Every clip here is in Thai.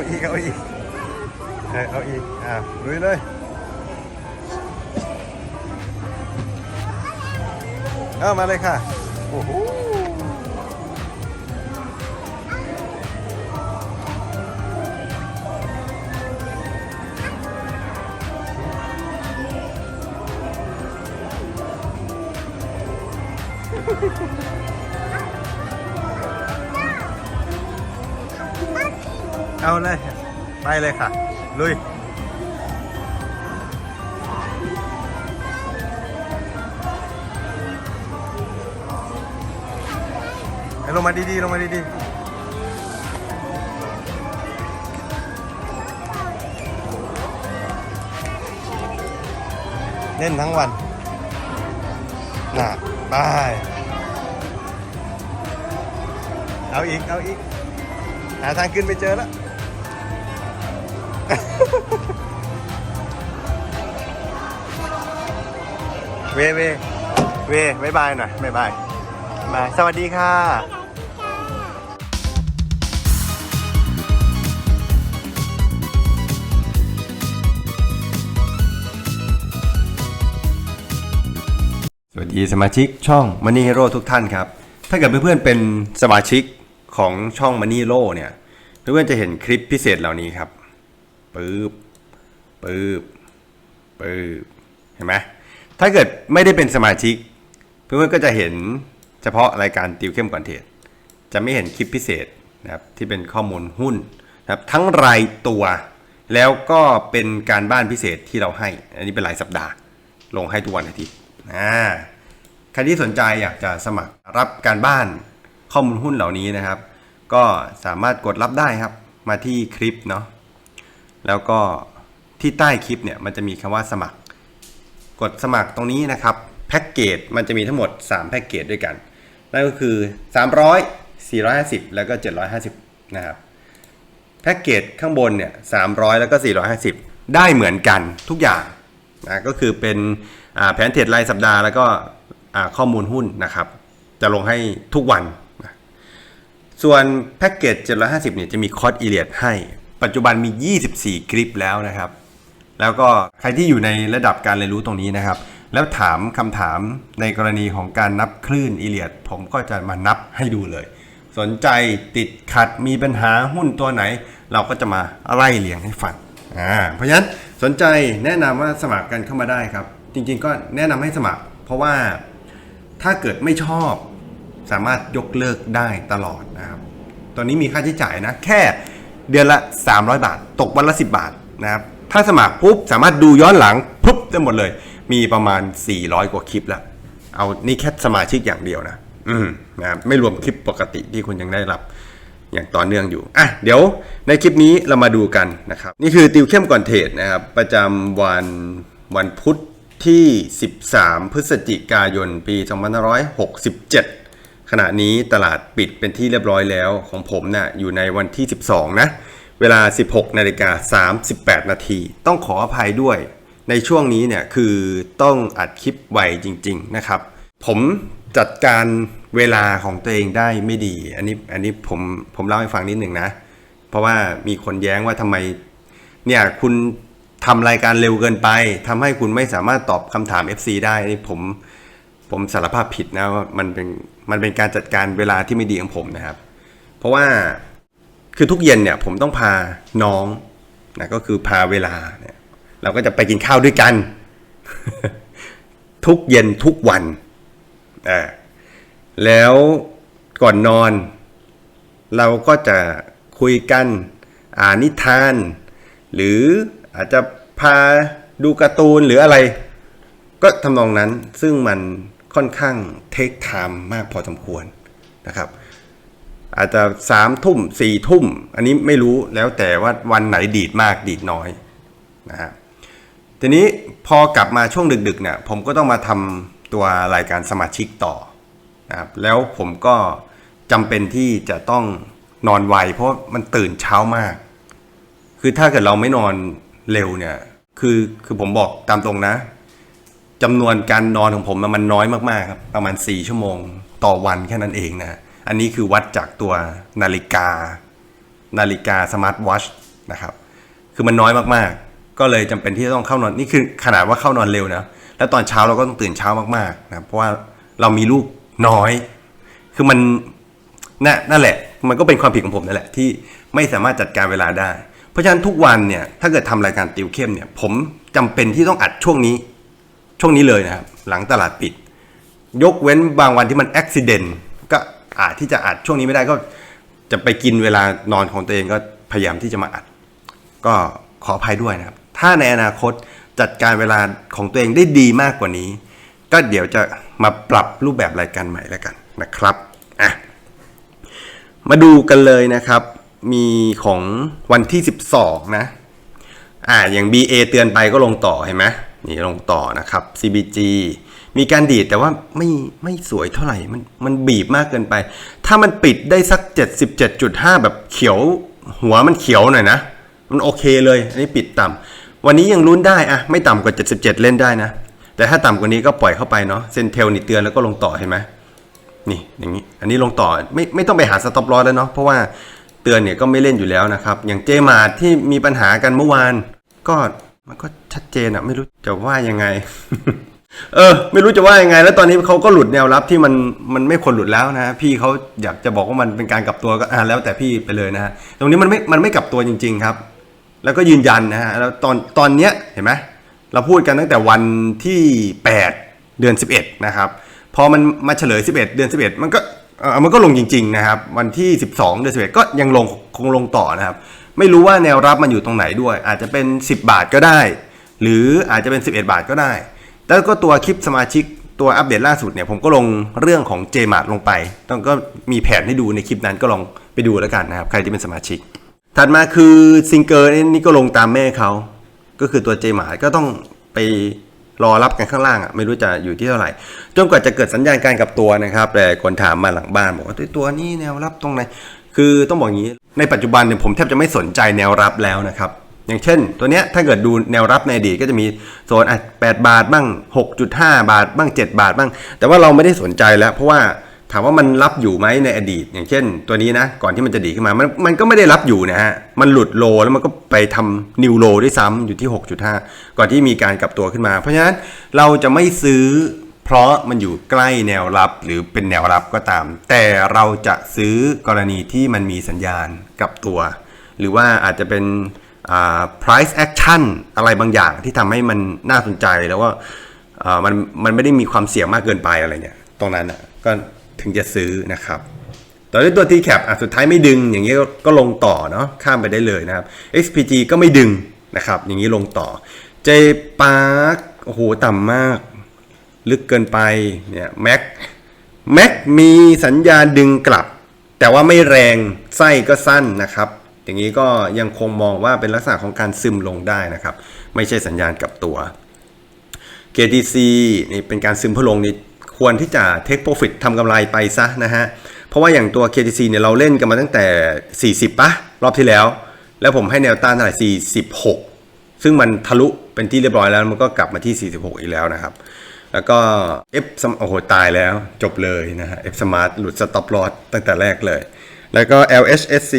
เอาอีกเอาอีกเอาอีกอะลุยเลยเอามาเลยค่ะโอ้โห เลยค่ะ ลุย ลงมาดีๆ ลงมาดีๆเล่นทั้งวัน น่ะไปเอาอีก เอาอีก หาทางขึ้นไปเจอแล้ว เวเวเวบายบายหน่อยบายบายบาย สวัสดีค่ะ สวัสดีสมาชิกช่อง Money Hero ทุกท่านครับ ถ้าเกิดเพื่อนๆเป็นสมาชิกของช่อง Money Hero เนี่ย เพื่อนๆจะเห็นคลิปพิเศษเหล่านี้ครับ ปึ๊บปึ๊บปึ๊บเห็นไหมถ้าเกิดไม่ได้เป็นสมาชิก เพื่อนๆก็จะเห็นเฉพาะรายการติวเข้มก่อนเทรดจะไม่เห็นคลิปพิเศษนะครับที่เป็นข้อมูลหุ้นนะครับทั้งรายตัวแล้วก็เป็นการบ้านพิเศษที่เราให้ อันนี้เป็นรายสัปดาห์ ลงให้ทุกวันอาทิตย์อ่าใครที่สนใจอยากจะสมัครรับการบ้านข้อมูลหุ้นเหล่านี้นะครับ ก็สามารถกดรับได้ครับ มาที่คลิปเนาะ แล้วก็ที่ใต้คลิปเนี่ยมันจะมีคำว่าสมัคร กดสมัครตรงนี้นะครับแพ็กเกจมันจะมีทั้งหมด 3 แพ็กเกจด้วยกัน นั่นก็คือ 300 450 แล้วก็ 750 นะครับ แพ็กเกจข้างบนเนี่ย 300 แล้วก็ 450 ได้เหมือนกันทุกอย่างนะก็คือเป็นแผนเทรดรายสัปดาห์แล้วก็ข้อมูลหุ้นนะครับ จะลงให้ทุกวัน ส่วนแพ็กเกจ 750 เนี่ยจะมีคอร์สอีเลียดให้ ปัจจุบันมี 24 คลิปแล้วนะครับ แล้วก็ใครที่อยู่ในระดับการเรียนรู้ตรงนี้นะครับ แล้วถามคำถามในกรณีของการนับคลื่นอีเลียด ผมก็จะมานับให้ดูเลย สนใจติดขัดมีปัญหาหุ้นตัวไหน เราก็จะมาไล่เรียงให้ฟังอ่าเพราะฉะนั้นสนใจแนะนำว่าสมัครกันเข้ามาได้ครับ จริงๆก็แนะนำให้สมัคร เพราะว่าถ้าเกิดไม่ชอบสามารถยกเลิกได้ตลอดนะครับ ตอนนี้มีค่าใช้จ่ายนะ แค่ เดือนละ 300 บาท ตกวันละ 10 บาทนะครับ ถ้าสมัครปุ๊บสามารถดูย้อนหลังปุ๊บได้หมดเลย มีประมาณ 400 กว่าคลิปแล้ว เอานี่แค่สมาชิกอย่างเดียวนะ อืมนะครับไม่รวมคลิปปกติที่คุณยังได้รับอย่างต่อเนื่องอยู่ อะ เดี๋ยวในคลิปนี้เรามาดูกันนะครับ นี่คือติวเข้มก่อนเทรดนะครับ ประจำวันวันพุธที่ 13 พฤศจิกายน ปี 2567 ขณะนี้ตลาดปิดเป็นที่เรียบร้อยแล้วของผมนะ่ะอยู่ในวันที่ 12 นะ เวลา 16นาฬิกา38 นาที ต้องขออภัยด้วย ในช่วงนี้เนี่ยคือต้องอัดคลิปไวจริง ๆ นะครับ ผมจัดการเวลาของตัวเองได้ไม่ดี อันนี้อันนี้ผมผมเล่าให้ฟังนิดหนึ่งนะ เพราะว่ามีคนแย้งว่าทำไมเนี่ยคุณทำรายการเร็วเกินไปทำให้คุณไม่สามารถตอบคำถาม FC ได้นี่ผม ผมสารภาพผิดนะว่ามันเป็นมันเป็นการจัดการเวลาที่ไม่ดีของผมนะครับ เพราะว่าคือทุกเย็นเนี่ยผมต้องพาน้องนะก็คือพาเวลาเนี่ยเราก็จะไปกินข้าวด้วยกัน ทุกเย็นทุกวันอ่าแล้วก่อนนอน เราก็จะคุยกันอ่านนิทาน หรืออาจจะพาดูการ์ตูนหรืออะไร ก็ทำนองนั้นซึ่งมัน ค่อนข้างเทคไทม์มากพอสมควรนะครับ อาจจะสามทุ่มสี่ทุ่ม อันนี้ไม่รู้แล้วแต่ว่าวันไหนดีดมากดีดน้อยนะฮะทีนี้พอกลับมาช่วงดึกๆเนี่ยผมก็ต้องมาทำตัวรายการสมาชิกต่อนะครับแล้วผมก็จำเป็นที่จะต้องนอนไวเพราะมันตื่นเช้ามาก คือถ้าเกิดเราไม่นอนเร็วเนี่ยคือคือผมบอกตามตรงนะ จำนวนการนอนของผมมันน้อยมากๆครับประมาณ 4 ชั่วโมงต่อวันแค่นั้นเองนะ อันนี้คือวัดจากตัวนาฬิกา นาฬิกาสมาร์ทวอชนะครับ คือมันน้อยมากๆ ก็เลยจำเป็นที่จะต้องเข้านอนนี่คือขนาดว่าเข้านอนเร็วนะแล้วตอนเช้าเราก็ต้องตื่นเช้ามากๆนะเพราะว่าเรามีลูกน้อย คือมันนั่นนั่นแหละ มันก็เป็นความผิดของผมนั่นแหละที่ไม่สามารถจัดการเวลาได้ เพราะฉะนั้นทุกวันเนี่ยถ้าเกิดทำรายการติวเข้มเนี่ยผมจำเป็นที่ต้องอัดช่วงนี้ ช่วงนี้เลยนะครับหลังตลาดปิด ยกเว้นบางวันที่มันอุบิเหตุก็อาจที่จะอัดช่วงนี้ไม่ได้ก็จะไปกินเวลานอนของตัวเองก็พยายามที่จะมาอัด ก็ขออภัยด้วยนะครับ ถ้าในอนาคตจัดการเวลาของตัวเองได้ดีมากกว่านี้ ก็เดี๋ยวจะมาปรับรูปแบบรายการใหม่แล้วกันนะครับอะมาดูกันเลยนะครับ มีของวันที่ 12 นะอ่าอย่าง BA เตือนไปก็ลงต่อเห็นไหม นี่ลงต่อนะครับ CBG มีการดีดแต่ว่าไม่ไม่สวยเท่าไหร่ มันมันบีบมากเกินไป ถ้ามันปิดได้สัก 77.5 แบบเขียวหัวมันเขียวหน่อยนะ มันโอเคเลย อันนี้ปิดต่ำ วันนี้ยังลุ้นได้อะไม่ต่ำกว่า 77 เล่นได้นะ แต่ถ้าต่ำกว่านี้ก็ปล่อยเข้าไปเนาะ เซนเทลนี่เตือนแล้วก็ลงต่อเห็นไหมนี่อย่างนี้ อันนี้ลงต่อไม่ไม่ต้องไปหาสต็อปลอสแล้วเนาะ เพราะว่าเตือนเนี่ยก็ไม่เล่นอยู่แล้วนะครับ อย่างเจมาร์ที่มีปัญหากันเมื่อวานก็ มันก็ชัดเจนอะไม่รู้จะว่ายังไง เออ ไม่รู้จะว่ายังไง แล้วตอนนี้เขาก็หลุดแนวรับที่มันมันไม่ควรหลุดแล้วนะพี่เขาอยากจะบอกว่ามันเป็นการกลับตัวก็อ่าแล้วแต่พี่ไปเลยนะฮะตรงนี้มันไม่มันไม่กลับตัวจริง ๆ ครับ แล้วก็ยืนยันนะฮะแล้วตอนตอนเนี้ยเห็นไหมเราพูดกันตั้งแต่วันที่ 8 เดือน 11 นะครับพอมันมาเฉลย 11 เดือน 11 มันก็เออมันก็ลงจริง ๆ นะครับ วันที่ 12 เดือน 11 ก็ยังลงคงลงต่อนะครับ ไม่รู้ว่าแนวรับมันอยู่ตรงไหนด้วย อาจจะเป็น 10 บาทก็ได้ หรืออาจจะเป็น 11 บาทก็ได้ แล้วก็ตัวคลิปสมาชิกตัวอัปเดตล่าสุดเนี่ยผมก็ลงเรื่องของ j m a r t ลงไปต้องก็มีแผนให้ดูในคลิปนั้นก็ลองไปดูแล้วกันนะครับ ใครที่เป็นสมาชิก ถัดมาคือซิงเกอร์นี่ก็ลงตามแม่เขาก็คือตัว j m a r t ก็ต้องไปรอรับกันข้างล่างอะไม่รู้จะอยู่ที่เท่าไหร่จนกว่าจะเกิดสัญญาณการกลับตัวนะครับแต่คนถามมาหลังบ้านบอกว่าตัวตัวนี้แนวรับตรงไหนคือต้องบอกอย่างนี้ ในปัจจุบันเนี่ยผมแทบจะไม่สนใจแนวรับแล้วนะครับ อย่างเช่น ตัวเนี้ยถ้าเกิดดูแนวรับในอดีตก็จะมีโซนอะ8บาทบ้าง 6.5 บาทบ้าง 7 บาทบ้าง แต่ว่าเราไม่ได้สนใจแล้วเพราะว่าถามว่ามันรับอยู่ไหมในอดีต อย่างเช่น ตัวนี้นะก่อนที่มันจะดีขึ้นมามันมันก็ไม่ได้รับอยู่นะฮะมันหลุดโลแล้วมันก็ไปทำนิวโลด้วยซ้ำอยู่ที่ 6.5 ก่อนที่มีการกลับตัวขึ้นมา เพราะฉะนั้นเราจะไม่ซื้อ เพราะมันอยู่ใกล้แนวรับหรือเป็นแนวรับก็ตาม แต่เราจะซื้อกรณีที่มันมีสัญญาณกับตัว หรือว่าอาจจะเป็น price action อะไรบางอย่างที่ทำให้มันน่าสนใจแล้วว่ามันมันไม่ได้มีความเสี่ยงมากเกินไปอะไรเนี่ย ตรงนั้นอะก็ถึงจะซื้อนะครับต่อด้วยตัว t c a p อะสุดท้ายไม่ดึงอย่างนี้ก็ก็ลงต่อเนาะข้ามไปได้เลยนะครับ XPG ก็ไม่ดึงนะครับ อย่างนี้ลงต่อ J Park โอ้โห ต่ำมาก ลึกเกินไปเนี่ยแม็กแม็กมีสัญญาณดึงกลับ แต่ว่าไม่แรงไส้ก็สั้นนะครับ อย่างนี้ก็ยังคงมองว่าเป็นลักษณะของการซึมลงได้นะครับ ไม่ใช่สัญญาณกลับตัว KTC นี่เป็นการซึมเพื่อลงนี่ควรที่จะ take profit ทำกำไรไปซะนะฮะ เพราะว่าอย่างตัว KTC เนี่ยเราเล่นกันมาตั้งแต่ 40ปะรอบที่แล้ว แล้วผมให้แนวต้านเท่าไหร่46 ซึ่งมันทะลุเป็นที่เรียบร้อยแล้วมันก็กลับมาที่ 46 อีกแล้วนะครับ แล้วก็ F โอ้โหตายแล้วจบเลยนะฮะ F Smart หลุด stop loss ตั้งแต่แรกเลย แล้วก็ LHSC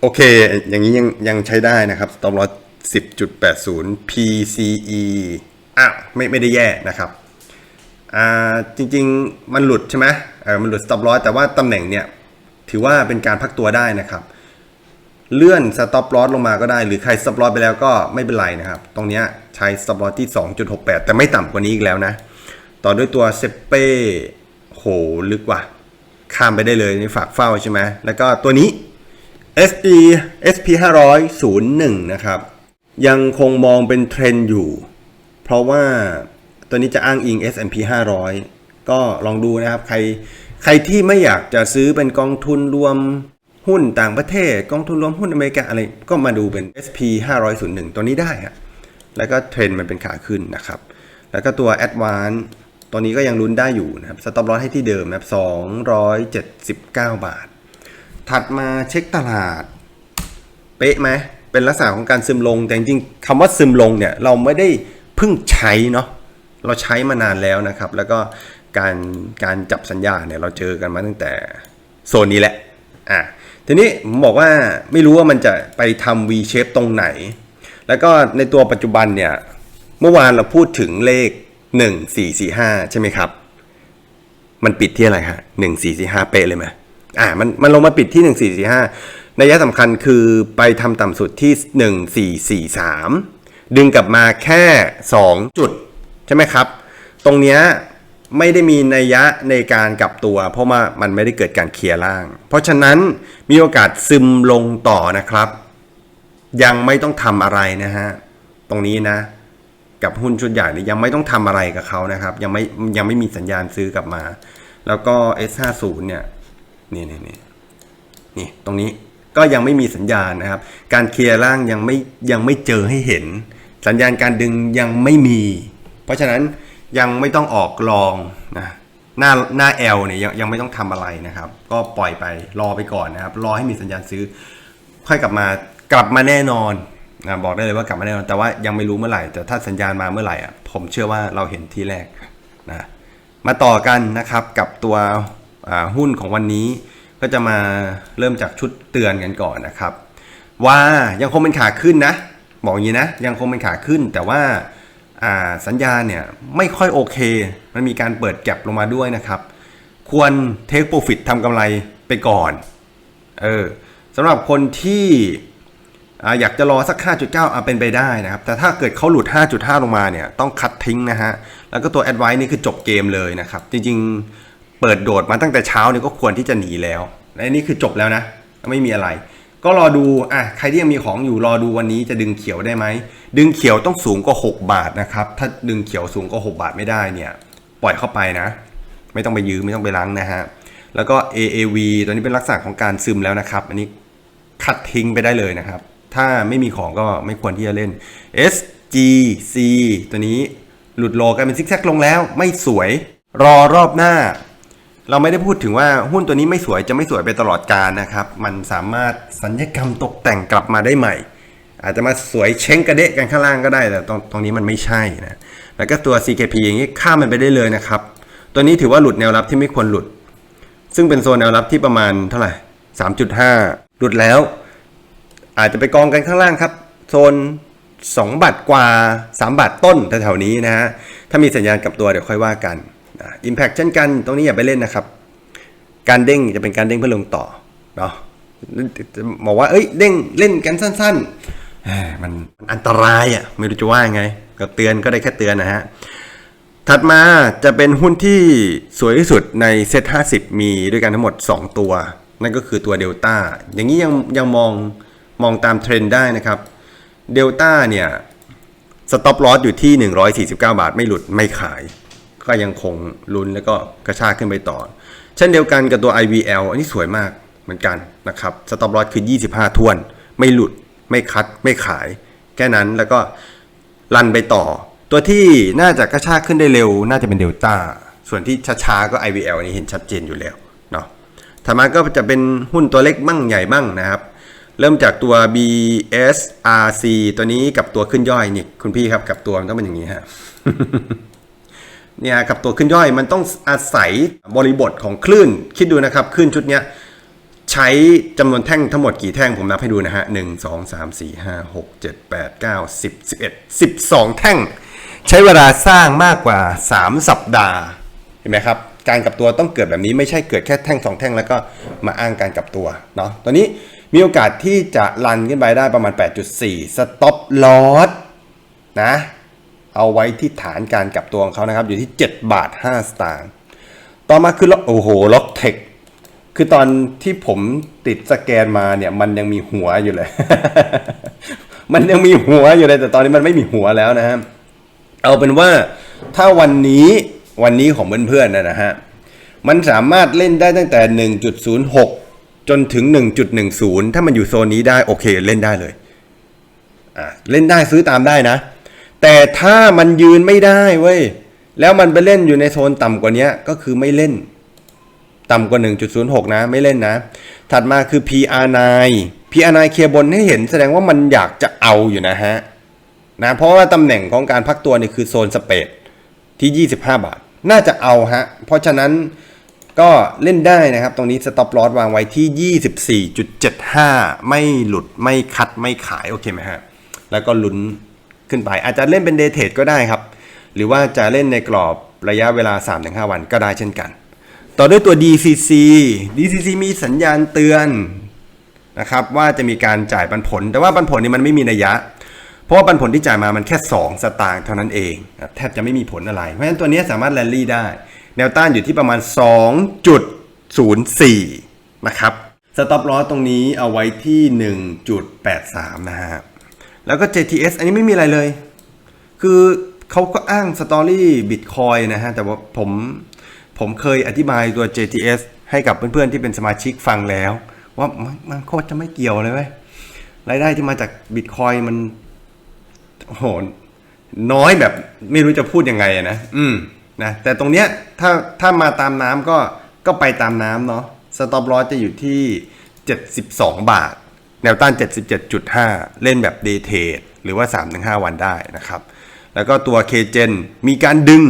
โอเค อย่างนี้ยังยังใช้ได้นะครับ stop loss 10.80 PCE อ้าวไม่ไม่ได้แย่นะครับอ่าจริง ๆ มันหลุดใช่ไหมเออมันหลุด stop loss แต่ว่าตำแหน่งเนี่ยถือว่าเป็นการพักตัวได้นะครับ เลื่อน stop loss ลงมาก็ได้ หรือใคร stop loss ไปแล้วก็ไม่เป็นไรนะครับ ตรงนี้ใช้ stop loss ที่ 2.68 แต่ไม่ต่ำกว่านี้อีกแล้วนะ ต่อด้วยตัวเซเป้โหลึกว่ะ ข้ามไปได้เลยนี่ฝากเฝ้าใช่ไหมแล้วก็ตัวนี้ SP SP 500 01 นะครับ ยังคงมองเป็นเทรนด์อยู่ เพราะว่าตัวนี้จะอ้างอิง S&P 500 ก็ลองดูนะครับ ใครใครที่ไม่อยากจะซื้อเป็นกองทุนรวม หุ้นต่างประเทศกองทุนรวมหุ้นอเมริกาอะไรก็มาดูเป็น SP 501 ตัวนี้ได้ฮะแล้วก็เทรนด์มันเป็นขาขึ้นนะครับ แล้วก็ตัว Advance ตัวนี้ก็ยังลุ้นได้อยู่นะครับสต็อปลอสให้ที่เดิมนะครับ279 บาท ถัดมาเช็คตลาด เป๊ะไหมเป็นลักษณะของการซึมลง แต่จริงๆคำว่าซึมลงเนี่ยเราไม่ได้เพิ่งใช้เนาะเราใช้มานานแล้วนะครับ แล้วก็การการจับสัญญาเนี่ยเราเจอกันมาตั้งแต่โซนนี้แหละอะ ทีนี้ผมบอกว่าไม่รู้ว่ามันจะไปทำ V shape ตรงไหน แล้วก็ในตัวปัจจุบันเนี่ยเมื่อวานเราพูดถึงเลข 1445 ใช่ไหมครับ มันปิดที่อะไรฮะ1445 เป๊ะเลยไหมอ่ามันมันลงมาปิดที่ 1445นัยสำคัญคือไปทำต่ำสุดที่ 1443 ดึงกลับมาแค่ 2 จุด ใช่ไหมครับ ตรงเนี้ย ไม่ได้มีนัยยะในการกลับตัว เพราะว่ามันไม่ได้เกิดการเคลียร์ล่าง เพราะฉะนั้นมีโอกาสซึมลงต่อนะครับ ยังไม่ต้องทำอะไรนะฮะตรงนี้นะ กับหุ้นชุดใหญ่เนี่ยังไม่ต้องทำอะไรกับเขานะครับ ยังไม่ยังไม่มีสัญญาณซื้อกลับมา แล้วก็ S50 เนี่ยนี่นี่นี่นี่ตรงนี้ก็ยังไม่มีสัญญาณนะครับ การเคลียร์ล่างยังไม่ยังไม่เจอให้เห็น สัญญาณการดึงยังไม่มี เพราะฉะนั้น ยังไม่ต้องออกลองนะหน้าหน้า L เนี่ยยังยังไม่ต้องทำอะไรนะครับ ก็ปล่อยไปรอไปก่อนนะครับ รอให้มีสัญญาณซื้อ ค่อยกลับมากลับมาแน่นอนนะบอกได้เลยว่ากลับมาแน่นอนแต่ว่ายังไม่รู้เมื่อไหร่ แต่ถ้าสัญญาณมาเมื่อไหร่อะผมเชื่อว่าเราเห็นที่แรกนะมาต่อกันนะครับกับตัวหุ้นของวันนี้ ก็จะมาเริ่มจากชุดเตือนกันก่อนนะครับ ว่ายังคงเป็นขาขึ้นนะ บอกอย่างนี้นะยังคงเป็นขาขึ้นแต่ว่า สัญญาเนี่ยไม่ค่อยโอเค มันมีการเปิดแก็บลงมาด้วยนะครับ ควรเทคโปรฟิตทำกำไรไปก่อน เออสำหรับคนที่ออยากจะรอสัก 5.9เอะเป็นไปได้นะครับ แต่ถ้าเกิดเขาหลุด 5.5 ลงมาเนี่ย ต้องคัดทิ้งนะฮะ แล้วก็ตัว Advice นี่คือจบเกมเลยนะครับ จริงๆ เปิดโดดมาตั้งแต่เช้าเนี่ยก็ควรที่จะหนีแล้วและนี่คือจบแล้วนะ ไม่มีอะไร ก็รอดูอะใครที่ยังมีของอยู่รอดูวันนี้จะดึงเขียวได้ไหมดึงเขียวต้องสูงกว่า 6 บาทนะครับ ถ้าดึงเขียวสูงกว่า 6 บาทไม่ได้เนี่ยปล่อยเข้าไปนะ ไม่ต้องไปยื้อไม่ต้องไปล้างนะฮะแล้วก็ AAV ตัวนี้เป็นลักษณะของการซึมแล้วนะครับ อันนี้คัดทิ้งไปได้เลยนะครับ ถ้าไม่มีของก็ไม่ควรที่จะเล่น SGC ตัวนี้หลุดโลกันเป็นซิกแซกลงแล้วไม่สวย รอรอบหน้า เราไม่ได้พูดถึงว่าหุ้นตัวนี้ไม่สวยจะไม่สวยไปตลอดกาลนะครับ มันสามารถสัญญกรรมตกแต่งกลับมาได้ใหม่ อาจจะมาสวยเช้งกระเดะกันข้างล่างก็ได้ แต่ตรงตรงนี้มันไม่ใช่นะแล้วก็ตัว CKP อย่างนี้ข้ามมันไปได้เลยนะครับ ตัวนี้ถือว่าหลุดแนวรับที่ไม่ควรหลุด ซึ่งเป็นโซนแนวรับที่ประมาณเท่าไหร่3.5 หลุดแล้ว อาจจะไปกองกันข้างล่างครับ โซน 2 บาทกว่า 3 บาทต้นแถวๆนี้นะฮะถ้ามีสัญญาณกลับตัวเดี๋ยวค่อยว่ากัน อิมแพคเช่นกัน ตรงนี้อย่าไปเล่นนะครับ การเด้งจะเป็นการเด้งเพื่อลงต่อเนาะบอกว่า เอ้ย เด้งเล่นกันสั้นๆมันมันอันตรายอะไม่รู้จะว่ายังไง ก็เตือนก็ได้แค่เตือนนะฮะ ถัดมาจะเป็นหุ้นที่สวยที่สุดในเซ็ต50มีด้วยกันทั้งหมด 2 ตัว นั่นก็คือตัวเดลต้าอย่างนี้ยังยังมองมองตามเทรนด์ได้นะครับเดลต้าเนี่ยสต็อปลอสอยู่ที่ 149 บาทไม่หลุดไม่ขาย ก็ยังคงลุ้นแล้วก็กระชากขึ้นไปต่อ เช่นเดียวกันกับตัว IVL อันนี้สวยมากเหมือนกันนะครับสต็อปลอสคือ 25ทวน ไม่หลุดไม่คัดไม่ขาย แค่นั้นแล้วก็รันไปต่อ ตัวที่น่าจะกระชากขึ้นได้เร็ว น่าจะเป็นเดลต้าส่วนที่ช้าๆก็ IVL นี่เห็นชัดเจนอยู่แล้วเนาะถัดมาก็จะเป็นหุ้นตัวเล็กบ้างใหญ่บ้างนะครับ เริ่มจากตัว BSRC ตัวนี้กับตัวขึ้นย่อยนี่คุณพี่ครับกับตัวมันต้องเป็นอย่างนี้ฮะ เนี่ยกับตัวขึ้นย่อยมันต้องอาศัยบริบทของคลื่น คิดดูนะครับคลื่นชุดเนี้ยใช้จำนวนแท่งทั้งหมดกี่แท่งผมนับให้ดูนะฮะหนึ่งสองสามสี่ห้าหกเจ็ดแปดเก้าสิบสิบเอ็ดสิบสองแท่ง ใช้เวลาสร้างมากกว่าสามสัปดาห์เห็นไหมครับการกลับตัวต้องเกิดแบบนี้ไม่ใช่เกิดแค่แท่งสองแท่งแล้วก็มาอ้างการกลับตัวเนาะตอนนี้มีโอกาสที่จะรันขึ้นไปได้ประมาณ 8.4 sstop loss นะ เอาไว้ที่ฐานการกลับตัวของเขานะครับ อยู่ที่ 7 บาท 5 สตางค์ต่อมาคือล็อกโอ้โหล็อกเทคคือตอนที่ผมติดสแกนมาเนี่ย มันยังมีหัวอยู่เลย มันยังมีหัวอยู่เลยแต่ตอนนี้มันไม่มีหัวแล้วนะฮะเอาเป็นว่าถ้าวันนี้วันนี้ของเพื่อนๆนะนะฮะมันสามารถเล่นได้ตั้งแต่ 1.06 จนถึง 1.10 ถ้ามันอยู่โซนนี้ได้โอเคเล่นได้เลยอะเล่นได้ซื้อตามได้นะ แต่ถ้ามันยืนไม่ได้เว้ย แล้วมันไปเล่นอยู่ในโซนต่ำกว่านี้ก็คือไม่เล่น ต่ำกว่า 1.06 นะ ไม่เล่นนะ ถัดมาคือ PR9 PR9 เคลียร์บนให้เห็นแสดงว่ามันอยากจะเอาอยู่นะฮะนะเพราะว่าตำแหน่งของการพักตัวนี่คือโซนสเปดที่ 25 บาท น่าจะเอาฮะ เพราะฉะนั้นก็เล่นได้นะครับ ตรงนี้ stop loss วางไว้ที่ 24.75 ไม่หลุดไม่คัดไม่ขาย โอเคไหมฮะ แล้วก็ลุ้น ขึ้นไป อาจจะเล่นเป็น day trade ก็ได้ครับ หรือว่าจะเล่นในกรอบระยะเวลา 3-5 วันก็ได้เช่นกัน ต่อด้วยตัว DCC DCC มีสัญญาณเตือนนะครับว่าจะมีการจ่ายปันผล แต่ว่าปันผลนี่มันไม่มีนัยยะ เพราะว่าปันผลที่จ่ายมามันแค่ 2 สตางค์เท่านั้นเองแทบจะไม่มีผลอะไร เพราะฉะนั้นตัวนี้สามารถแรลลี่ได้ แนวต้านอยู่ที่ประมาณ 2.04 นะครับสต็อปลอสตรงนี้เอาไว้ที่ 1.83 นะฮะ แล้วก็ JTS อันนี้ไม่มีอะไรเลย คือเขาก็อ้างสตอรี่บิตคอยนะฮะ แต่ว่าผมผมเคยอธิบายตัว JTS ให้กับเพื่อนๆที่เป็นสมาชิกฟังแล้ว ว่ามันมันโคตรจะไม่เกี่ยวเลยเว้ยรายได้ที่มาจากบิตคอยมันโหน้อยแบบไม่รู้จะพูดยังไงนะ อืมนะแต่ตรงเนี้ยถ้าถ้ามาตามน้ำก็ก็ไปตามน้ำเนาะสต็อปลอสจะอยู่ที่ 72 บาท แนวต้าน 77.5 เล่นแบบเดเทดหรือว่า 3-5 วันได้นะครับ แล้วก็ตัวเคเจนมีการดึง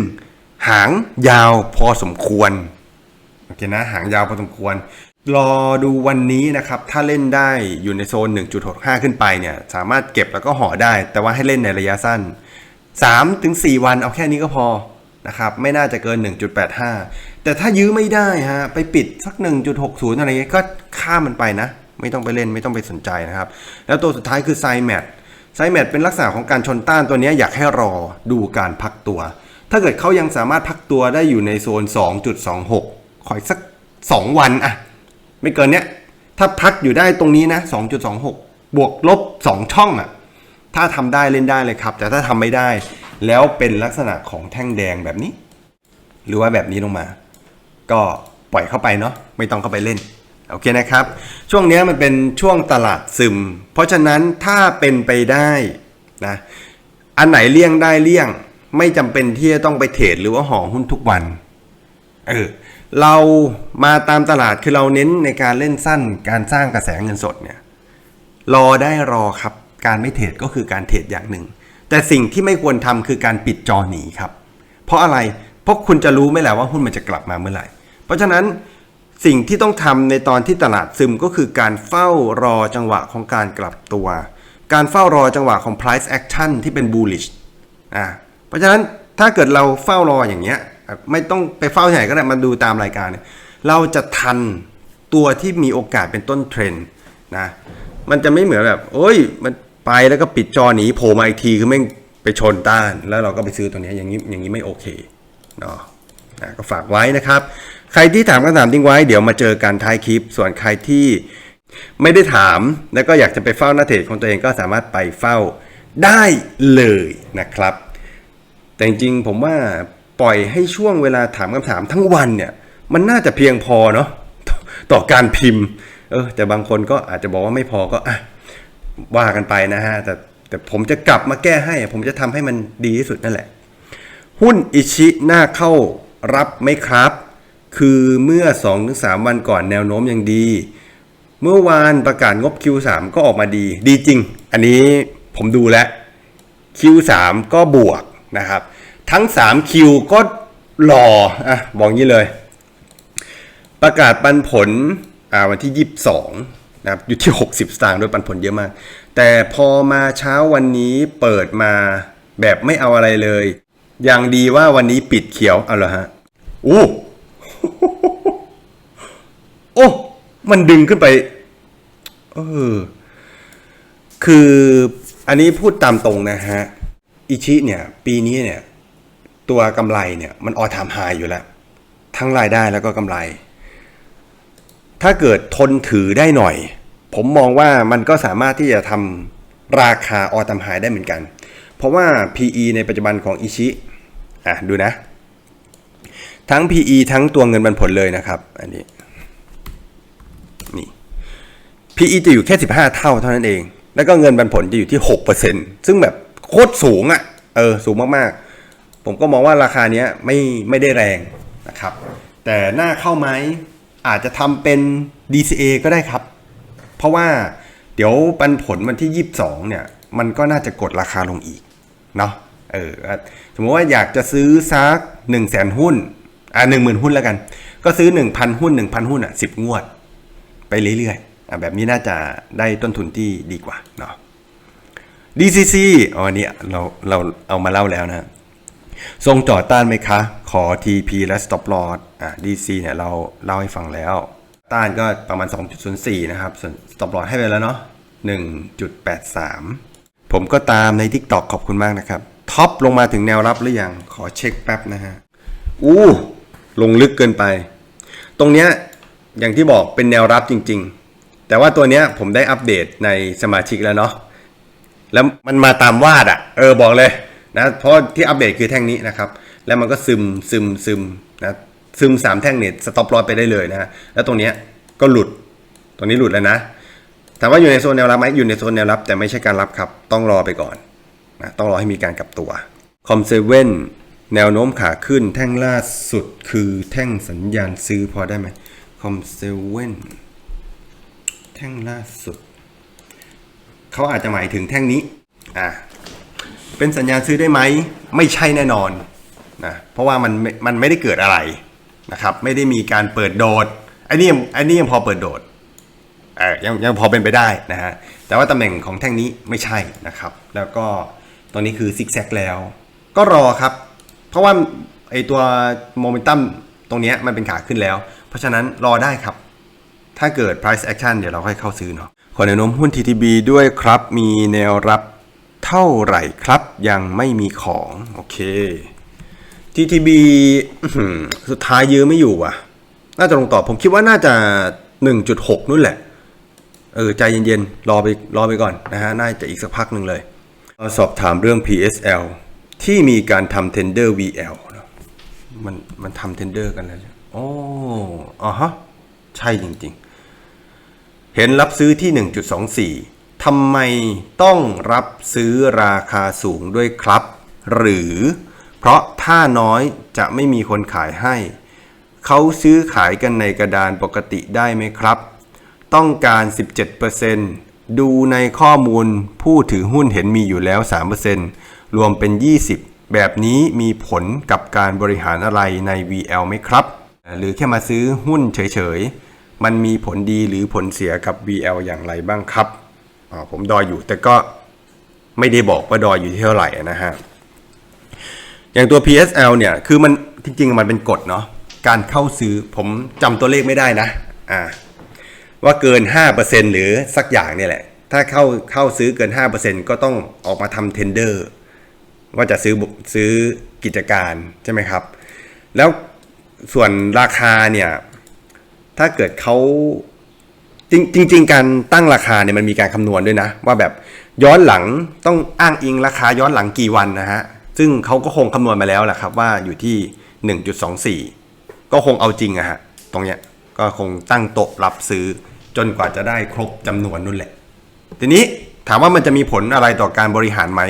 หางยาวพอสมควรโอเคนะหางยาวพอสมควร รอดูวันนี้นะครับ ถ้าเล่นได้อยู่ในโซน 1.65 ขึ้นไปเนี่ย สามารถเก็บแล้วก็ห่อได้ แต่ว่าให้เล่นในระยะสั้น 3-4 วันเอาแค่นี้ก็พอนะครับ ไม่น่าจะเกิน 1.85 แต่ถ้ายื้อไม่ได้ฮะไปปิดสัก 1.60 อะไรเงี้ยก็ข้ามมันไปนะ ไม่ต้องไปเล่นไม่ต้องไปสนใจนะครับ แล้วตัวสุดท้ายคือไซแมทไซแมทเป็นลักษณะของการชนต้านตัวนี้อยากให้รอดูการพักตัว ถ้าเกิดเขายังสามารถพักตัวได้อยู่ในโซน 2.26 ขออีกสัก 2 วันอะไม่เกินเนี้ยถ้าพักอยู่ได้ตรงนี้นะ 2.26 บวกลบ 2 ช่องอะถ้าทำได้เล่นได้เลยครับ แต่ถ้าทำไม่ได้แล้วเป็นลักษณะของแท่งแดงแบบนี้ หรือว่าแบบนี้ลงมา ก็ปล่อยเข้าไปเนาะไม่ต้องเข้าไปเล่น โอเคนะครับ ช่วงนี้มันเป็นช่วงตลาดซึม เพราะฉะนั้นถ้าเป็นไปได้นะอันไหนเลี่ยงได้เลี่ยง ไม่จำเป็นที่จะต้องไปเทรดหรือว่าห่อหุ้นทุกวันเออเรามาตามตลาดคือเราเน้นในการเล่นสั้น การสร้างกระแสเงินสดเนี่ยรอได้รอครับ การไม่เทรดก็คือการเทรดอย่างหนึ่ง แต่สิ่งที่ไม่ควรทำคือการปิดจอหนีครับ เพราะอะไรเพราะคุณจะรู้ไหมแหละว่าหุ้นมันจะกลับมาเมื่อไหร่ เพราะฉะนั้น สิ่งที่ต้องทำในตอนที่ตลาดซึมก็คือการเฝ้ารอจังหวะของการกลับตัว การเฝ้ารอจังหวะของ price action ที่เป็น bullish อ่าเพราะฉะนั้นถ้าเกิดเราเฝ้ารออย่างเงี้ยไม่ต้องไปเฝ้าที่ไหนก็ได้มาดูตามรายการเนี่ยเราจะทันตัวที่มีโอกาสเป็นต้นเทรนด์นะมันจะไม่เหมือนแบบโอ้ยมันไปแล้วก็ปิดจอหนีโผล่มาอีกทีคือแม่งไปชนต้าน แล้วเราก็ไปซื้อตัวเนี้ยอย่างนี้อย่างนี้ไม่โอเคเนาะนะก็ฝากไว้นะครับ ใครที่ถามคำถามทิ้งไว้เดี๋ยวมาเจอกันท้ายคลิป ส่วนใครที่ไม่ได้ถาม แล้วก็อยากจะไปเฝ้าหน้าเทรดของตัวเองก็สามารถไปเฝ้าได้เลยนะครับ แต่จริงๆผมว่าปล่อยให้ช่วงเวลาถามคำถามทั้งวันเนี่ยมันน่าจะเพียงพอเนาะต่อต่อการพิมพ์ เออแต่บางคนก็อาจจะบอกว่าไม่พอก็อะว่ากันไปนะฮะ แต่แต่ผมจะกลับมาแก้ให้ ผมจะทำให้มันดีที่สุดนั่นแหละ หุ้นอิชิน่าเข้ารับไหมครับ คือเมื่อ 2-3 วันก่อนแนวโน้มยังดี เมื่อวานประกาศงบ Q3 ก็ออกมาดี ดีจริง อันนี้ผมดูแล้ว Q3 ก็บวกนะครับ ทั้ง 3 Q ก็หล่ออะบอกงี้เลย ประกาศปันผลอ่าวันที่ 22นะครับอยู่ที่ 60 สตางค์ด้วยปันผลเยอะมาก แต่พอมาเช้าวันนี้เปิดมาแบบไม่เอาอะไรเลย อย่างดีว่าวันนี้ปิดเขียวเอาเหรอฮะอู้ โอ้ มันดึงขึ้นไป เออ คืออันนี้พูดตามตรงนะฮะ อิชิเนี่ย ปีนี้เนี่ย ตัวกำไรเนี่ย มันออทามไฮอยู่แล้ว ทั้งรายได้แล้วก็กำไร ถ้าเกิดทนถือได้หน่อย ผมมองว่ามันก็สามารถที่จะทำราคาออทามไฮได้เหมือนกัน เพราะว่า PE ในปัจจุบันของอิชิ อะ ดูนะ ทั้ง PE ทั้งตัวเงินปันผลเลยนะครับ อันนี้ PE จะอยู่แค่ 15 เท่าเท่านั้นเอง แล้วก็เงินปันผลจะอยู่ที่ 6%ซึ่งแบบโคตรสูงอะ่ะ เออ สูงมากๆ ผมก็มองว่าราคาเนี้ยไม่ไม่ได้แรงนะครับ แต่หน้าเข้าไหมอาจจะทำเป็น DCA ก็ได้ครับ เพราะว่าเดี๋ยวปันผลวันที่ 22 เนี่ย มันก็น่าจะกดราคาลงอีก เนาะ เออ สมมติว่าอยากจะซื้อซัก 1 0 0 0 0 0 หุ้น อ่าหนึ่งหมื่นหุ้นแล้วกัน ก็ซื้อ 1,000 หุ้น 1,000 หุ้นอะ 10 งวด ไปเรื่อยๆ แบบนี้น่าจะได้ต้นทุนที่ดีกว่าเนาะ DCC อ๋ออันนี้เราเราเอามาเล่าแล้วนะทรงจอดต้านไหมคะ ขอ TP และ Stop Loss อะ DC เนี่ยเราเล่าให้ฟังแล้ว ต้านก็ประมาณ 2.04 นะครับส่วน Stop Loss ให้ไปแล้วเนาะ1.83 ผมก็ตามใน TikTok ขอบคุณมากนะครับ ท็อปลงมาถึงแนวรับหรือยัง ขอเช็คแป๊บนะฮะ อู้ ลงลึกเกินไป ตรงเนี้ยอย่างที่บอกเป็นแนวรับจริง ๆ แต่ว่าตัวเนี้ยผมได้อัปเดตในสมาชิกแล้วเนาะแล้วมันมาตามวาดอะ่ะ เออบอกเลยนะเพราะที่อัปเดตคือแท่งนี้นะครับ แล้วมันก็ซึมซึมซึมนะซึมสามแท่งเนี่ยสต็อปลอสไปได้เลยนะแล้วตรงเนี้ยก็หลุดตรงนี้หลุดแล้วนะถามว่าอยู่ในโซนแนวรับไหมอยู่ในโซนแนวรับ แต่ไม่ใช่การรับครับ ต้องรอไปก่อนนะต้องรอให้มีการกลับตัวคอมเซเว่นแนวโน้มขาขึ้นแท่งล่าสุดคือแท่งสัญญาณซื้อพอได้ไหมคอมเซเว่น ท่งล่าสุด เขาอาจจะหมายถึงแท่งนี้อ่าเป็นสัญญาณซื้อได้ไหม ไม่ใช่แน่นอนนะเพราะว่ามันมันไม่ได้เกิดอะไรนะครับ ไม่ได้มีการเปิดโดดไอ้นี่ยังไอ้นี่ยังพอเปิดโดดเออยังยังพอเป็นไปได้นะฮะแต่ว่าตำแหน่งของแท่งนี้ไม่ใช่นะครับ แล้วก็ตรงนี้คือซิกแซกแล้ว ก็รอครับ เพราะว่าไอตัวโมเมนตัมตรงนี้มันเป็นขาขึ้นแล้ว เพราะฉะนั้นรอได้ครับ ถ้าเกิด price action เดี๋ยวเราค่อยเข้าซื้อเนาะขอแนวโน้มหุ้น TTB ด้วยครับ มีแนวรับเท่าไหร่ครับ ยังไม่มีของ โอเค TTB สุดท้ายยื้อไม่อยู่ว่ะ น่าจะลงต่อ ผมคิดว่าน่าจะ 1.6นู่นแหละ เออ ใจเย็นๆ รอไปรอไปก่อนนะฮะ น่าจะอีกสักพักหนึ่งเลยเราสอบถามเรื่อง PSL ที่มีการทำ tender VL เนอะมันมันทำ tender กันแล้วใช่ไหมโอ้อ่าฮะ ใช่จริงๆ เห็นรับซื้อที่ 1.24 ทำไมต้องรับซื้อราคาสูงด้วยครับ หรือเพราะถ้าน้อยจะไม่มีคนขายให้ เขาซื้อขายกันในกระดานปกติได้ไหมครับ ต้องการ 17%ดูในข้อมูลผู้ถือหุ้นเห็นมีอยู่แล้ว 3%รวมเป็น 20 แบบนี้มีผลกับการบริหารอะไรใน VL ไหมครับ หรือแค่มาซื้อหุ้นเฉยๆ มันมีผลดีหรือผลเสียกับ VL อย่างไรบ้างครับอ๋อผมดอยอยู่แต่ก็ไม่ได้บอกว่าดอยอยู่ที่เท่าไหร่นะฮะอย่างตัว PSL เนี่ยคือมันจริงๆมันเป็นกฎเนาะการเข้าซื้อผมจำตัวเลขไม่ได้นะอ่าว่าเกิน 5%หรือสักอย่างเนี่ยแหละ ถ้าเข้าเข้าซื้อเกิน 5%ก็ต้องออกมาทำเทนเดอร์ว่าจะซื้อบซื้อกิจการใช่ไหมครับ แล้วส่วนราคาเนี่ย ถ้าเกิดเขาจริงจริงการตั้งราคาเนี่ยมันมีการคำนวณด้วยนะ ว่าแบบย้อนหลังต้องอ้างอิงราคาย้อนหลังกี่วันนะฮะ ซึ่งเขาก็คงคำนวณมาแล้วแหละครับว่าอยู่ที่ 1.24 ก็คงเอาจริงอะฮะ ตรงเนี้ยก็คงตั้งโต๊ะรับซื้อจนกว่าจะได้ครบจำนวนนู่นแหละ ทีนี้ถามว่ามันจะมีผลอะไรต่อการบริหารไหม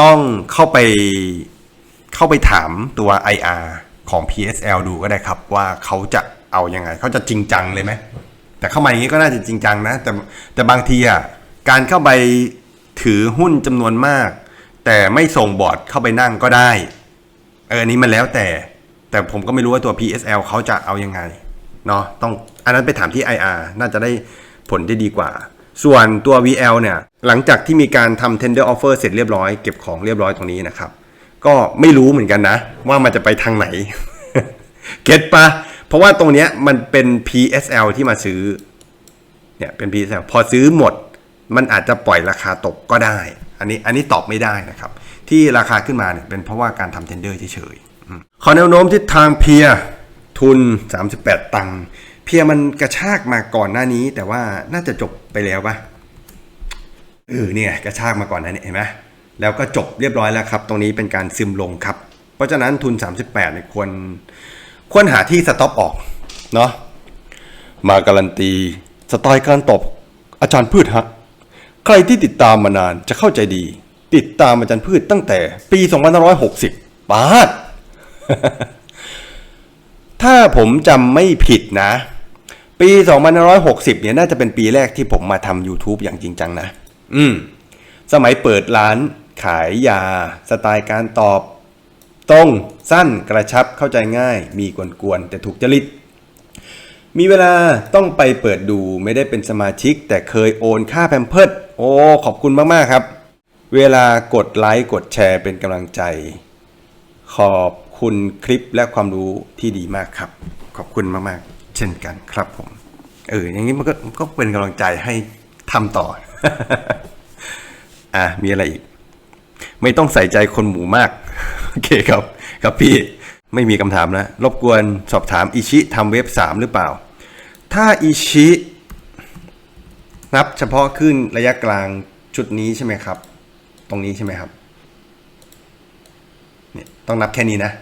ต้องเข้าไปเข้าไปถามตัว IR ของ PSL ดูก็ได้ครับว่าเขาจะ เอายังไง เขาจะจริงจังเลยไหมแต่เข้ามาอย่างนี้ก็น่าจะจริงจังนะ แต่แต่บางทีอะการเข้าไปถือหุ้นจำนวนมาก แต่ไม่ส่งบอร์ดเข้าไปนั่งก็ได้เอออันนี้มันแล้วแต่ แต่ผมก็ไม่รู้ว่าตัว PSL เขาจะเอายังไงเนาะต้องอันนั้นไปถามที่ IR น่าจะได้ผลที่ดีกว่า ส่วนตัว VL เนี่ย หลังจากที่มีการทำ tender offer เสร็จเรียบร้อย เก็บของเรียบร้อยตรงนี้นะครับ ก็ไม่รู้เหมือนกันนะ ว่ามันจะไปทางไหน เก็ตปะ เพราะว่าตรงเนี้ยมันเป็น PSL ที่มาซื้อเนี่ยเป็น PSL พอซื้อหมด มันอาจจะปล่อยราคาตกก็ได้ อันนี้อันนี้ตอบไม่ได้นะครับ ที่ราคาขึ้นมาเนี่ยเป็นเพราะว่าการทำเทนเดอร์เฉยๆขอแนวโน้มทิศทางเพียทุน 38 ตังค์เพียมันกระชากมาก่อนหน้านี้ แต่ว่าน่าจะจบไปแล้วปะเออเนี่ยกระชากมาก่อนหนั้านเห็นไหมแล้วก็จบเรียบร้อยแล้วครับ ตรงนี้เป็นการซึมลงครับ เพราะฉะนั้นทุน 38เนี่ยควร ควรหาที่สต็อปออกเนาะมาการันตีสไตล์การตอบอาจารย์พืชฮะใครที่ติดตามมานานจะเข้าใจดี ติดตามอาจารย์พืชตั้งแต่ปี2560ปาดถ้าผมจำไม่ผิดนะ ปี2560เนี่ยน่าจะเป็นปีแรกที่ผมมาทำ YouTube อย่างจริงจังนะ อืม สมัยเปิดร้านขายยา สไตล์การตอบ ตรง สั้นกระชับเข้าใจง่าย มีกวนๆแต่ถูกจริต มีเวลาต้องไปเปิดดูไม่ได้เป็นสมาชิก แต่เคยโอนค่าแพมเพิร์ดโอ้ขอบคุณมากๆครับ เวลากดไลค์กดแชร์เป็นกำลังใจ ขอบคุณคลิปและความรู้ที่ดีมากครับ ขอบคุณมากๆ เช่นกันครับผม เอออย่างนี้มันก็ก็เป็นกำลังใจให้ทำต่อ อะมีอะไรอีก ไม่ต้องใส่ใจคนหมู่มาก โอเคครับ ครับพี่ไม่มีคำถามแล้วรบกวนสอบถามอิชิทำเว็บสามหรือเปล่า ถ้าอิชินับเฉพาะขึ้นระยะกลางชุดนี้ใช่ไหมครับ ตรงนี้ใช่ไหมครับเนี่ยต้องนับแค่นี้นะ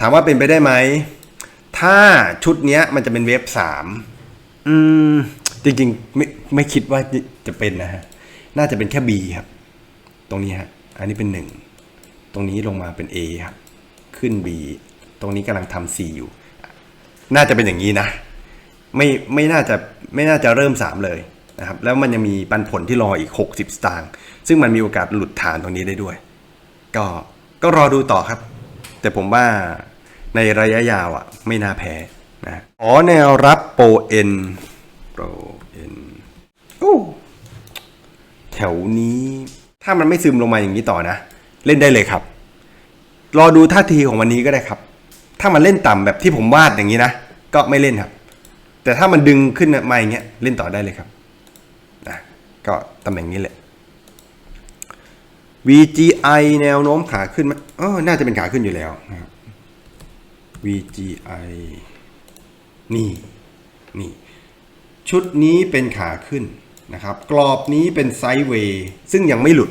ถามว่าเป็นไปได้ไหม ถ้าชุดเนี้ยมันจะเป็นเวฟสามอืม จริงๆ ไม่ไม่คิดว่าจะเป็นนะฮะ น่าจะเป็นแค่ B ครับ ตรงนี้ฮะ อันนี้เป็นหนึ่งตรงนี้ลงมาเป็น A ครับ ขึ้น B ตรงนี้กำลังทำ C อยู่ น่าจะเป็นอย่างนี้นะ ไม่ไม่น่าจะไม่น่าจะเริ่ม 3 เลยนะครับ แล้วมันยังมีปันผลที่รออีก 60 สตางค์ ซึ่งมันมีโอกาสหลุดฐานตรงนี้ได้ด้วย ก็ก็รอดูต่อครับ แต่ผมว่าในระยะยาวอะไม่น่าแพ้นะอ๋อแนวรับโปรเอ็นโปรเอ็นโอ้แถวนี้ ถ้ามันไม่ซึมลงมาอย่างนี้ต่อนะ เล่นได้เลยครับ รอดูท่าทีของวันนี้ก็ได้ครับ ถ้ามันเล่นต่ำแบบที่ผมวาดอย่างนี้นะ ก็ไม่เล่นครับ แต่ถ้ามันดึงขึ้นมาอย่างเงี้ยเล่นต่อได้เลยครับนะก็ตำแหน่งนี้แหละ VGI แนวโน้มขาขึ้นไหมเออน่าจะเป็นขาขึ้นอยู่แล้วนะครับ VGI นี่ นี่ ชุดนี้เป็นขาขึ้น นะครับกรอบนี้เป็นไซด์เวย์ซึ่งยังไม่หลุด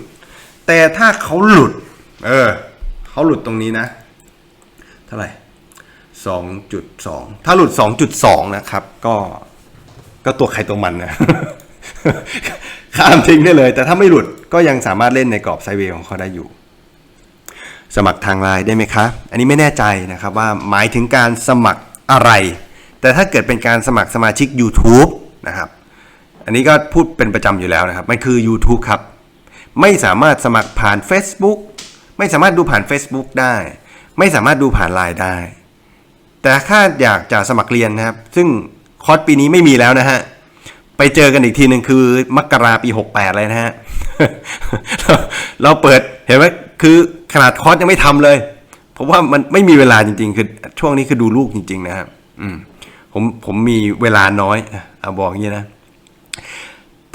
แต่ถ้าเขาหลุด เออเขาหลุดตรงนี้นะ เท่าไหร่2.2 ถ้าหลุด 2.2 นะครับ ก็ก็ตัวใครตัวมันนะข้ามทิ้งได้เลย แต่ถ้าไม่หลุดก็ยังสามารถเล่นในกรอบไซด์เวย์ของเขาได้อยู่ สมัครทางไลน์ได้ไหมคะอันนี้ไม่แน่ใจนะครับว่าหมายถึงการสมัครอะไร แต่ถ้าเกิดเป็นการสมัครสมาชิก YouTube นะครับ อันนี้ก็พูดเป็นประจำอยู่แล้วนะครับ มันคือ YouTube ครับ ไม่สามารถสมัครผ่าน Facebook ไม่สามารถดูผ่าน Facebook ได้ ไม่สามารถดูผ่านไลน์ได้ แต่ถ้าอยากจะสมัครเรียนนะครับ ซึ่งคอร์สปีนี้ไม่มีแล้วนะฮะไปเจอกันอีกทีหนึ่งคือมกราปี 68 เลยนะฮะ เราเปิดเห็นไหมคือขนาดคอร์สยังไม่ทำเลย เพราะว่ามันไม่มีเวลาจริง ๆ คือช่วงนี้คือดูลูกจริง ๆ นะครับ อืมผมผมมีเวลาน้อยอะเอาบอกอย่างนี้นะ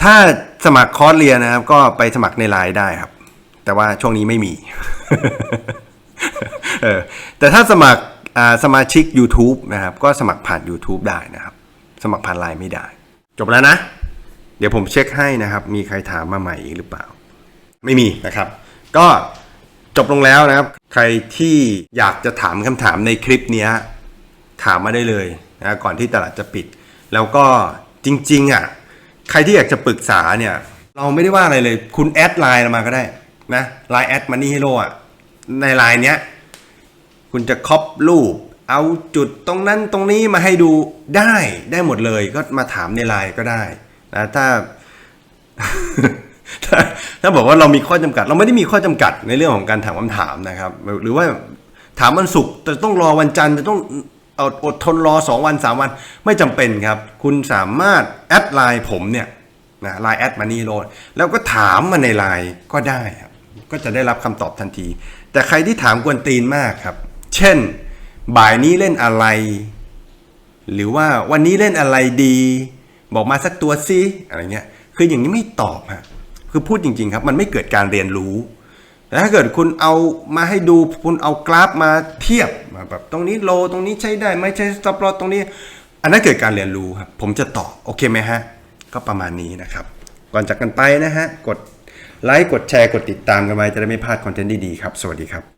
ถ้าสมัครคอร์สเรียนนะครับ ก็ไปสมัครในไลน์ได้ครับ แต่ว่าช่วงนี้ไม่มีเออแต่ถ้าสมัครสมาชิก YouTube นะครับ ก็สมัครผ่าน YouTube ได้นะครับ สมัครผ่านไลน์ไม่ได้ จบแล้วนะ เดี๋ยวผมเช็คให้นะครับ มีใครถามมาใหม่อีกหรือเปล่า ไม่มีนะครับ ก็จบลงแล้วนะครับ ใครที่อยากจะถามคำถามในคลิปนี้ถามมาได้เลยนะก่อนที่ตลาดจะปิด แล้วก็จริง ๆอะ ใครที่อยากจะปรึกษาเนี่ย เราไม่ได้ว่าอะไรเลย คุณแอดไลน์มาก็ได้นะไลน์แอดมันนี่ฮีโร่อะในไลน์เนี้ย คุณจะครอปรูป เอาจุดตรงนั้นตรงนี้มาให้ดูได้ได้หมดเลย ก็มาถามในไลน์ก็ได้นะถ้าถ้าถ้าบอกว่าเรามีข้อจำกัด เราไม่ได้มีข้อจำกัดในเรื่องของการถามคำถามนะครับ หรือว่าถามวันศุกร์แต่ต้องรอวันจันทร์จะต้อง เอาอดทนรอ 2 วัน 3 วัน ไม่จำเป็นครับ คุณสามารถแอดไลน์ผมเนี่ยนะไลน์แอดมานี่โลดแล้วก็ถามมาในไลน์ก็ได้ครับก็จะได้รับคำตอบทันที แต่ใครที่ถามกวนตีนมากครับ เช่น บ่ายนี้เล่นอะไร หรือว่าวันนี้เล่นอะไรดี บอกมาสักตัวสิอะไรเงี้ยคืออย่างนี้ไม่ตอบฮะคือพูดจริง ๆ ครับ มันไม่เกิดการเรียนรู้แต่ถ้าเกิดคุณเอามาให้ดูคุณเอากราฟมาเทียบ มาแบบตรงนี้โลตรงนี้ใช้ได้ไหมใช้สต็อปลอตรงนี้ อันนั้นเกิดการเรียนรู้ครับ ผมจะตอบโอเคไหมฮะ ก็ประมาณนี้นะครับ ก่อนจากกันไปนะฮะ กดไลค์กดแชร์กดติดตามกันไว้จะได้ไม่พลาดคอนเทนต์ดีๆครับ สวัสดีครับ